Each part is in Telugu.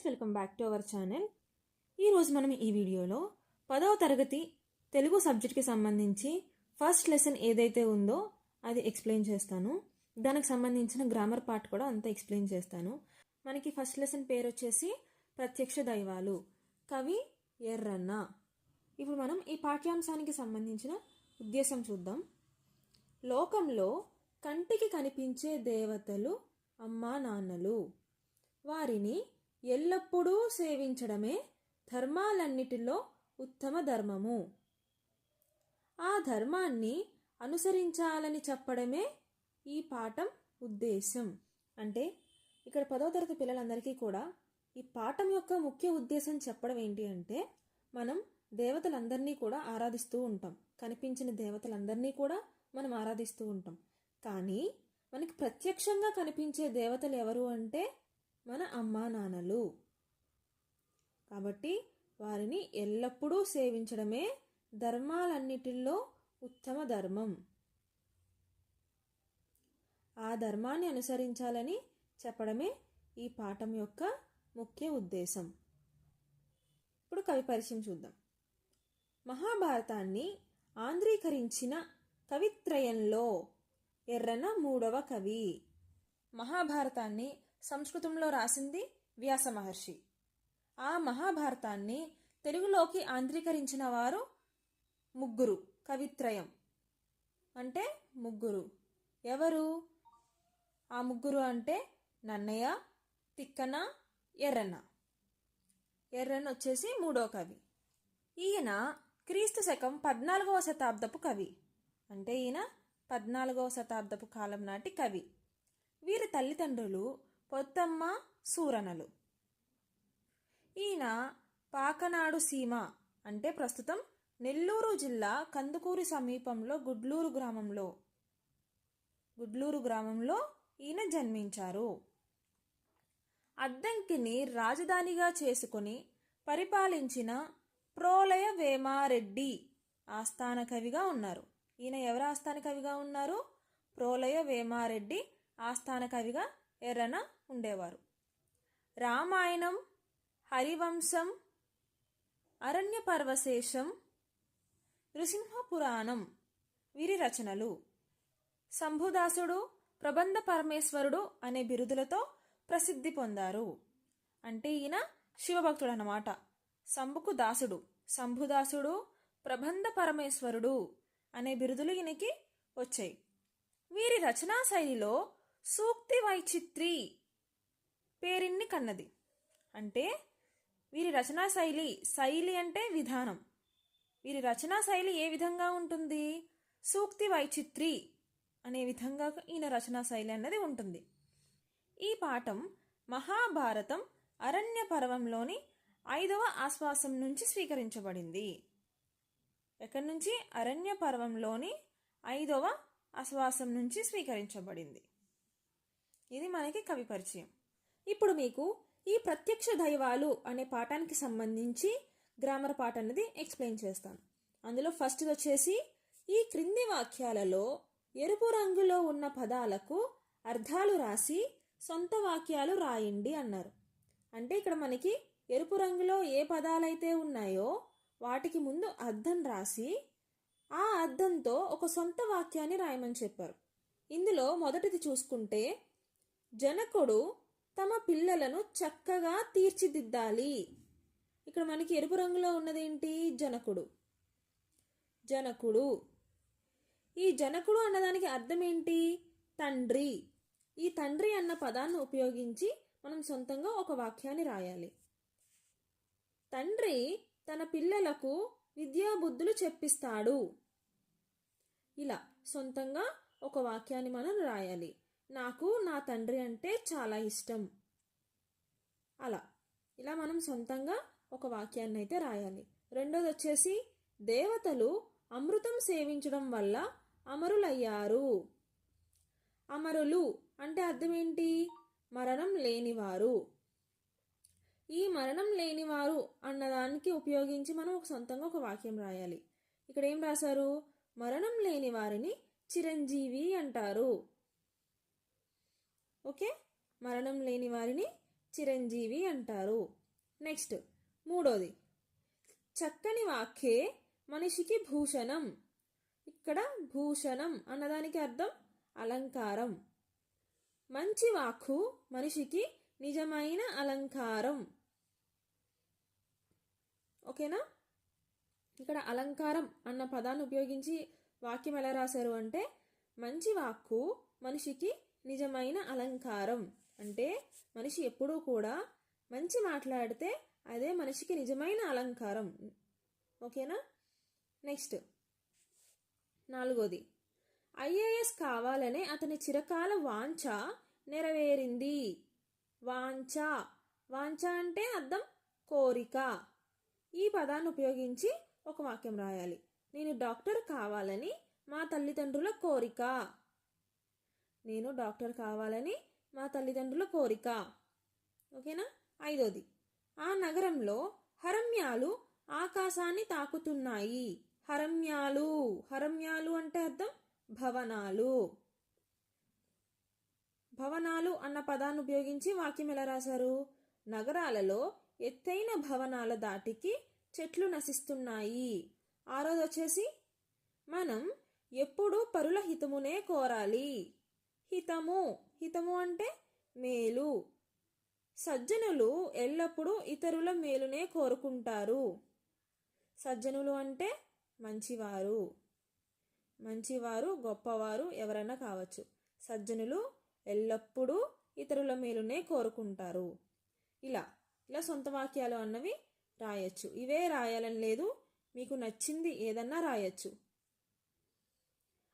Guys welcome back to our channel ఈరోజు మనం ఈ వీడియోలో పదవ తరగతి తెలుగు సబ్జెక్ట్కి సంబంధించి ఫస్ట్ లెసన్ ఏదైతే ఉందో అది ఎక్స్ప్లెయిన్ చేస్తాను. దానికి సంబంధించిన గ్రామర్ పార్ట్ కూడా అంతా ఎక్స్ప్లెయిన్ చేస్తాను. మనకి ఫస్ట్ లెసన్ పేరు వచ్చేసి ప్రత్యక్ష దైవాలు కవి ఎర్రన్న. ఇప్పుడు మనం ఈ పాఠ్యాంశానికి సంబంధించిన ఉద్దేశం చూద్దాం. లోకంలో కంటికి కనిపించే దేవతలు అమ్మా నాన్నలు. వారిని ఎల్లప్పుడూ సేవించడమే ధర్మాలన్నిటిలో ఉత్తమ ధర్మము. ఆ ధర్మాన్ని అనుసరించాలని చెప్పడమే ఈ పాఠం ఉద్దేశం అంటే ఇక్కడ పదో తరగతి పిల్లలందరికీ కూడా ఈ పాఠం యొక్క ముఖ్య ఉద్దేశం చెప్పడం ఏంటి అంటే మనం దేవతలందరినీ కూడా ఆరాధిస్తూ ఉంటాం. కనిపించిన దేవతలందరినీ కూడా మనం ఆరాధిస్తూ ఉంటాం. కానీ మనకి ప్రత్యక్షంగా కనిపించే దేవతలు ఎవరు అంటే మన అమ్మా నాన్నలు కాబట్టి వారిని ఎల్లప్పుడూ సేవించడమే ధర్మాలన్నిటిల్లో ఉత్తమ ధర్మం. ఆ ధర్మాన్ని అనుసరించాలని చెప్పడమే ఈ పాఠం యొక్క ముఖ్య ఉద్దేశం. ఇప్పుడు కవి పరిచయం చూద్దాం. మహాభారతాన్ని ఆంధ్రీకరించిన కవిత్రయంలో ఎర్రన మూడవ కవి. మహాభారతాన్ని సంస్కృతంలో రాసింది వ్యాస మహర్షి. ఆ మహాభారతాన్ని తెలుగులోకి ఆంధ్రీకరించిన వారు ముగ్గురు కవిత్రయం. అంటే ముగ్గురు. ఎవరు? ఆ ముగ్గురు అంటే నన్నయ్య తిక్కన ఎర్రన్న ఎర్రన్న వచ్చేసి మూడో కవి. ఈయన క్రీస్తు శకం పద్నాలుగవ శతాబ్దపు కవి. అంటే ఈయన పద్నాలుగవ శతాబ్దపు కాలం నాటి కవి. వీరి తల్లిదండ్రులు పొత్తమ్మ సూరనలు. ఈయన పాకనాడు సీమ అంటే ప్రస్తుతం నెల్లూరు జిల్లా కందుకూరి సమీపంలో గుడ్లూరు గ్రామంలో. గుడ్లూరు గ్రామంలో ఈయన జన్మించారు. అద్దంకిని రాజధానిగా చేసుకుని పరిపాలించిన ప్రోలయ వేమారెడ్డి ఆస్థాన కవిగా ఉన్నారు. ఈయన ఎవరు ఆస్థాన కవిగా ఉన్నారు? ప్రోలయ వేమారెడ్డి ఆస్థాన కవిగా ఎర్రన ఉండేవారు. రామాయణం హరివంశం అరణ్య పర్వశేషం నృసింహ పురాణం వీరి రచనలు. శంభుదాసుడు ప్రబంధ పరమేశ్వరుడు అనే బిరుదులతో ప్రసిద్ధి పొందారు. అంటే ఈయన శివభక్తుడు అన్నమాట శంభుకు దాసుడు శంభుదాసుడు ప్రబంధ పరమేశ్వరుడు అనే బిరుదులు ఈయనకి వచ్చాయి. వీరి రచనా శైలిలో సూక్తి వైచిత్రి పేరిన్ని కన్నది. అంటే వీరి రచనా శైలి శైలి అంటే విధానం. వీరి రచనా శైలి ఏ విధంగా ఉంటుంది? సూక్తి వైచిత్రి అనే విధంగా ఈయన రచనా శైలి అన్నది ఉంటుంది. ఈ పాఠం మహాభారతం అరణ్య పర్వంలోని ఐదవ ఆశ్వాసం నుంచి స్వీకరించబడింది. ఎక్కడి నుంచి? అరణ్య పర్వంలోని ఐదవ ఆశ్వాసం నుంచి స్వీకరించబడింది. ఇది మనకి కవి పరిచయం. ఇప్పుడు మీకు ఈ ప్రత్యక్ష దైవాలు అనే పాఠానికి సంబంధించి గ్రామర్ పాఠ అనేది ఎక్స్ప్లెయిన్ చేస్తాను. అందులో ఫస్ట్ వచ్చేసి ఈ క్రింది వాక్యాలలో ఎరుపు రంగులో ఉన్న పదాలకు అర్థాలు రాసి సొంత వాక్యాలు రాయండి అన్నారు. అంటే ఇక్కడ మనకి ఎరుపు రంగులో ఏ పదాలైతే ఉన్నాయో వాటికి ముందు అర్థం రాసి ఆ అర్థంతో ఒక సొంత వాక్యాన్ని రాయమని చెప్పారు. ఇందులో మొదటిది చూసుకుంటే జనకుడు తమ పిల్లలను చక్కగా తీర్చిదిద్దాలి. ఇక్కడ మనకి ఎరుపు రంగులో ఉన్నదేంటి? జనకుడు. జనకుడు. ఈ జనకుడు అన్నదానికి అర్థం ఏంటి తండ్రి. ఈ తండ్రి అన్న పదాన్ని ఉపయోగించి మనం సొంతంగా ఒక వాక్యాన్ని రాయాలి. తండ్రి తన పిల్లలకు విద్యాబుద్ధులు చెప్పిస్తాడు. ఇలా సొంతంగా ఒక వాక్యాన్ని మనం రాయాలి. నాకు నా తండ్రి అంటే చాలా ఇష్టం. అలా. ఇలా మనం సొంతంగా ఒక వాక్యాన్ని అయితే రాయాలి. రెండోది వచ్చేసి దేవతలు అమృతం సేవించడం వల్ల అమరులయ్యారు. అమరులు అంటే అర్థం ఏంటి మరణం లేనివారు. ఈ మరణం లేనివారు అన్నదానికి ఉపయోగించి మనం ఒక సొంతంగా ఒక వాక్యం రాయాలి. ఇక్కడ ఏం రాశారు? మరణం లేని వారిని చిరంజీవి అంటారు. ఓకే? మరణం లేని వారిని చిరంజీవి అంటారు. నెక్స్ట్ మూడోది. చక్కని వాక్యే మనిషికి భూషణం. ఇక్కడ భూషణం అన్నదానికి అర్థం అలంకారం. మంచి వాక్కు మనిషికి నిజమైన అలంకారం. ఓకేనా? ఇక్కడ అలంకారం అన్న పదాన్ని ఉపయోగించి వాక్యం ఎలా రాశారు అంటే మంచి వాక్కు మనిషికి నిజమైన అలంకారం. అంటే మనిషి ఎప్పుడూ కూడా మంచి మాట్లాడితే అదే మనిషికి నిజమైన అలంకారం. ఓకేనా? నెక్స్ట్. నాలుగోది. ఐఏఎస్ కావాలనే అతని చిరకాల వాంఛ నెరవేరింది. వాంఛ. వాంఛ అంటే అర్థం కోరిక. ఈ పదాన్ని ఉపయోగించి ఒక వాక్యం రాయాలి. నేను డాక్టర్ కావాలని మా తల్లిదండ్రుల కోరిక. నేను డాక్టర్ కావాలని మా తల్లిదండ్రుల కోరిక. ఓకేనా? ఐదోది. ఆ నగరంలో హరమ్యాలు ఆకాశాన్ని తాకుతున్నాయి. హరమ్యాలు. హరమ్యాలు అంటే అర్థం భవనాలు. భవనాలు అన్న పదాన్ని ఉపయోగించి వాక్యం ఎలా రాశారు? నగరాలలో ఎత్తైన భవనాల దాటికి చెట్లు నశిస్తున్నాయి. ఆరోది వచ్చేసి మనం ఎప్పుడూ పరుల హితమునే కోరాలి. హితము. హితము అంటే మేలు. సజ్జనులు ఎల్లప్పుడూ ఇతరుల మేలునే కోరుకుంటారు. సజ్జనులు అంటే మంచివారు. మంచివారు గొప్పవారు ఎవరైనా కావచ్చు. సజ్జనులు ఎల్లప్పుడూ ఇతరుల మేలునే కోరుకుంటారు. ఇలా ఇలా సొంత వాక్యాలు అన్నవి రాయొచ్చు. ఇవే రాయాలని లేదు మీకు నచ్చింది ఏదన్నా రాయొచ్చు.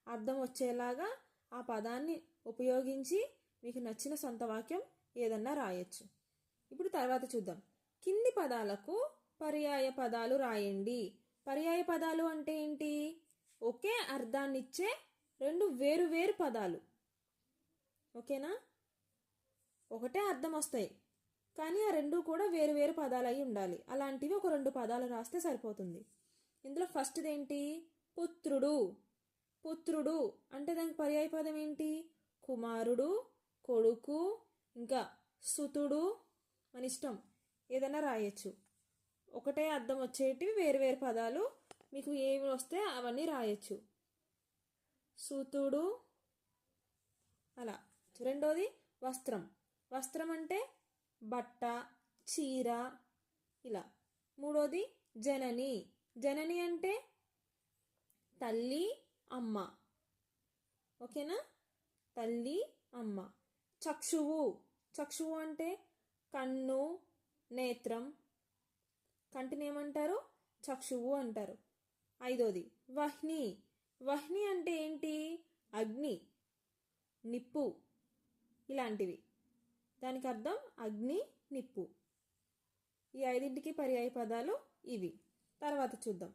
అర్థం వచ్చేలాగా ఆ పదాన్ని ఉపయోగించి మీకు నచ్చిన సొంత వాక్యం ఏదన్నా రాయొచ్చు. ఇప్పుడు తర్వాత చూద్దాం. కింది పదాలకు పర్యాయ పదాలు రాయండి. పర్యాయ పదాలు అంటే ఏంటి? ఒకే అర్థాన్నిచ్చే రెండు వేరు వేరు పదాలు. ఓకేనా? ఒకటే అర్థం వస్తాయి. కానీ ఆ రెండు కూడా వేరు వేరు పదాలు అయి ఉండాలి. అలాంటివి ఒక రెండు పదాలు రాస్తే సరిపోతుంది. ఇందులో ఫస్ట్ది ఏంటి? పుత్రుడు. పుత్రుడు అంటే దానికి పర్యాయ పదం ఏంటి? కుమారుడు కొడుకు ఇంకా సుతుడు మన ఇష్టం. ఏదైనా రాయొచ్చు. ఒకటే అర్థం వచ్చేటివి వేరు వేరు పదాలు మీకు ఏమి వస్తే అవన్నీ రాయొచ్చు. సుతుడు అలా. రెండోది వస్త్రం. వస్త్రం అంటే బట్ట చీర ఇలా. మూడోది జనని. జనని అంటే తల్లి అమ్మ. ఓకేనా? తల్లి అమ్మ. చక్షువు. చక్షువు అంటే కన్ను నేత్రం. కంటిని ఏమంటారు? చక్షువు అంటారు. ఐదోది వహ్ని. వహ్ని అంటే ఏంటి? అగ్ని. నిప్పు. ఇలాంటివి. దానికి అర్థం అగ్ని నిప్పు. ఈ ఐదింటికి పర్యాయ పదాలు ఇవి. తర్వాత చూద్దాం.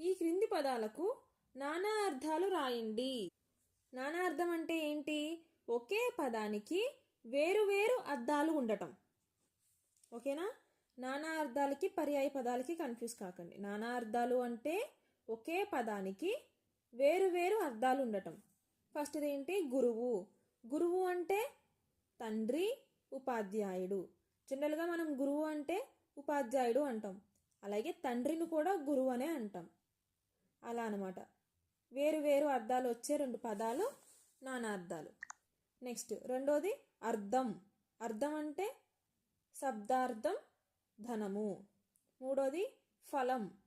ఈ క్రింది పదాలకు నానా అర్థాలు రాయండి. నానా అర్థం అంటే ఏంటి? ఒకే పదానికి వేరు వేరు అర్థాలు ఉండటం. ఓకేనా? నానా అర్థాలకి పర్యాయ పదాలకి కన్ఫ్యూజ్ కాకండి. నానా అర్థాలు అంటే ఒకే పదానికి వేరు వేరు అర్థాలు ఉండటం. ఫస్ట్ ఏంటి? గురువు. గురువు అంటే తండ్రి ఉపాధ్యాయుడు. జనరల్గా మనం గురువు అంటే ఉపాధ్యాయుడు అంటాం. అలాగే తండ్రిని కూడా గురువు అనే అంటాం. అలా అనమాట వేరు వేరు అర్థాలు వచ్చే రెండు పదాలు నానా అర్థాలు. నెక్స్ట్ రెండోది అర్థం. అర్థం అంటే శబ్దార్థం ధనము. మూడోది ఫలం.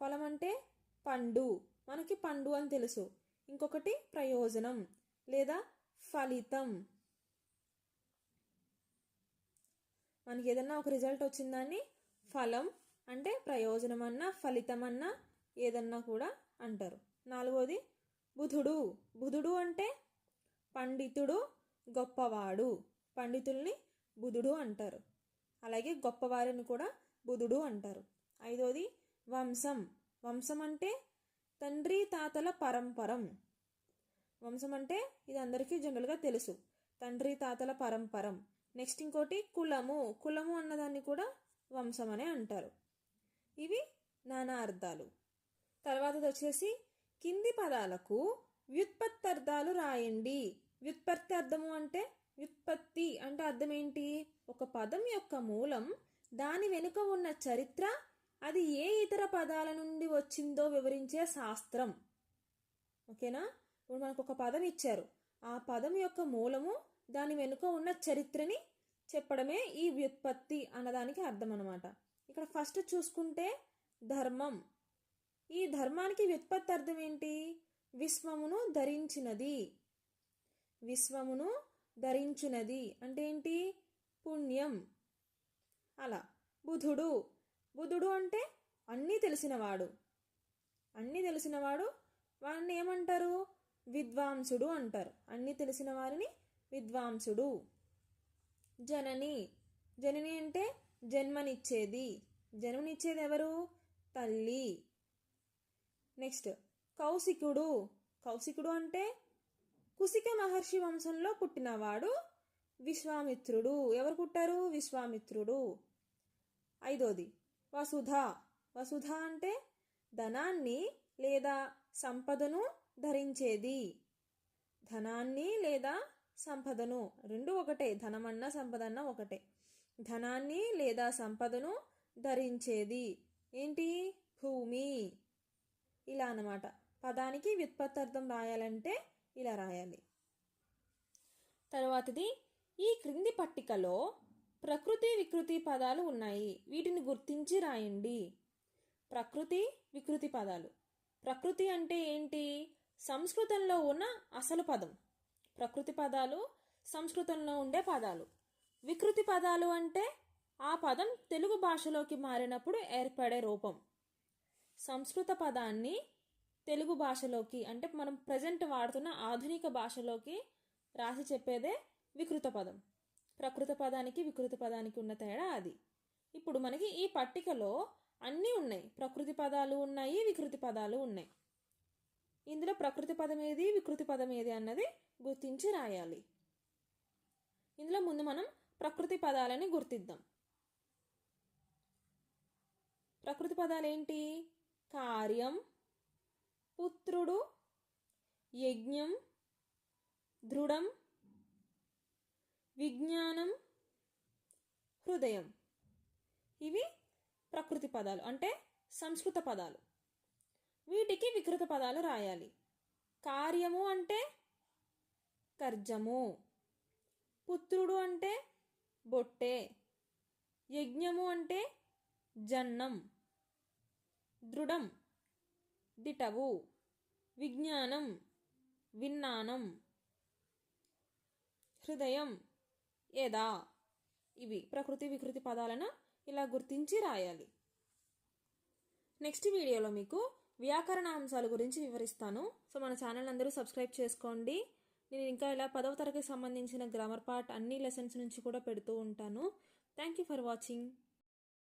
ఫలం అంటే పండు. మనకి పండు అని తెలుసు. ఇంకొకటి ప్రయోజనం లేదా ఫలితం. మనకి ఏదన్నా ఒక రిజల్ట్ వచ్చిందాన్ని ఫలం అంటే ప్రయోజనం అన్నా ఫలితం అన్నా ఏదన్నా కూడా అంటారు. నాలుగోది బుధుడు. బుధుడు అంటే పండితుడు గొప్పవాడు. పండితుల్ని బుధుడు అంటారు. అలాగే గొప్పవారిని కూడా బుధుడు అంటారు. ఐదోది వంశం. వంశం అంటే తండ్రి తాతల పరంపరం. వంశం అంటే ఇది అందరికీ జనరల్గా తెలుసు. తండ్రి తాతల పరంపరం. నెక్స్ట్ ఇంకోటి కులము. కులము అన్నదాన్ని కూడా వంశం అనే అంటారు. ఇవి నానా అర్థాలు. తర్వాతది వచ్చేసి కింది పదాలకు వ్యుత్పత్తి అర్థాలు రాయండి. వ్యుత్పత్తి అర్థము అంటే వ్యుత్పత్తి అంటే అర్థం ఏంటి ఒక పదం యొక్క మూలం దాని వెనుక ఉన్న చరిత్ర అది ఏ ఇతర పదాల నుండి వచ్చిందో వివరించే శాస్త్రం. ఓకేనా? ఇప్పుడు మనకు ఒక పదం ఇచ్చారు. ఆ పదం యొక్క మూలము దాని వెనుక ఉన్న చరిత్రని చెప్పడమే ఈ వ్యుత్పత్తి అన్నదానికి అర్థం అనమాట ఇక్కడ ఫస్ట్ చూసుకుంటే ధర్మం. ఈ ధర్మానికి వ్యుత్పత్తి అర్థం ఏంటి? విశ్వమును ధరించినది. విశ్వమును ధరించినది అంటే ఏంటి? పుణ్యం. అలా బుధుడు. బుధుడు అంటే అన్నీ తెలిసినవాడు. అన్నీ తెలిసినవాడు వాడిని ఏమంటారు? విద్వాంసుడు అంటారు. అన్నీ తెలిసిన వారిని విద్వాంసుడు. జనని. జనని అంటే జన్మనిచ్చేది. జన్మనిచ్చేది ఎవరు? తల్లి. నెక్స్ట్ కౌశికుడు. కౌశికుడు అంటే కుశిక మహర్షి వంశంలో పుట్టినవాడు విశ్వామిత్రుడు. ఎవరు పుట్టారు? విశ్వామిత్రుడు. ఐదోది వసుధ. వసుధ అంటే ధనాన్ని లేదా సంపదను ధరించేది. ధనాన్ని లేదా సంపదను. రెండు ఒకటే ధనమన్నా సంపదన్న ఒకటే. ధనాన్ని లేదా సంపదను ధరించేది. ఏంటి? భూమి. ఇలా అన్నమాట. పదానికి వ్యుత్పత్తి అర్థం రాయాలంటే ఇలా రాయాలి. తర్వాతది ఈ క్రింది పట్టికలో ప్రకృతి వికృతి పదాలు ఉన్నాయి. వీటిని గుర్తించి రాయండి. ప్రకృతి వికృతి పదాలు. ప్రకృతి అంటే ఏంటి? సంస్కృతంలో ఉన్న అసలు పదం. ప్రకృతి పదాలు సంస్కృతంలో ఉండే పదాలు. వికృతి పదాలు అంటే ఆ పదం తెలుగు భాషలోకి మారినప్పుడు ఏర్పడే రూపం. సంస్కృత పదాన్ని తెలుగు భాషలోకి అంటే మనం ప్రజెంట్ వాడుతున్న ఆధునిక భాషలోకి రాసి చెప్పేదే వికృత పదం. ప్రకృత పదానికి వికృత పదానికి ఉన్న తేడా అది. ఇప్పుడు మనకి ఈ పట్టికలో అన్నీ ఉన్నాయి. ప్రకృతి పదాలు ఉన్నాయి వికృతి పదాలు ఉన్నాయి. ఇందులో ప్రకృతి పదం ఏది వికృతి పదం ఏది అన్నది గుర్తించి రాయాలి. ఇందులో ముందు మనం ప్రకృతి పదాలని గుర్తిద్దాం. ప్రకృతి పదాలు ఏంటి? కార్యం పుత్రుడు యజ్ఞం దృఢం విజ్ఞానం హృదయం. ఇవి ప్రకృతి పదాలు అంటే సంస్కృత పదాలు. వీటికి వికృత పదాలు రాయాలి. కార్యము అంటే కర్జము. పుత్రుడు అంటే బొట్టె. యజ్ఞము అంటే జన్నం. దృఢం దిటవు విజ్ఞానం విన్నానం హృదయం ఏదా ఇవి ప్రకృతి వికృతి పదాలను ఇలా గుర్తించి రాయాలి. నెక్స్ట్ వీడియోలో మీకు వ్యాకరణ అంశాల గురించి వివరిస్తాను. సో మన ఛానల్ అందరూ సబ్స్క్రైబ్ చేసుకోండి. నేను ఇంకా ఇలా పదవ తరగతికి సంబంధించిన గ్రామర్ పార్ట్ అన్ని లెసన్స్ నుంచి కూడా పెడుతూ ఉంటాను. Thank you for watching.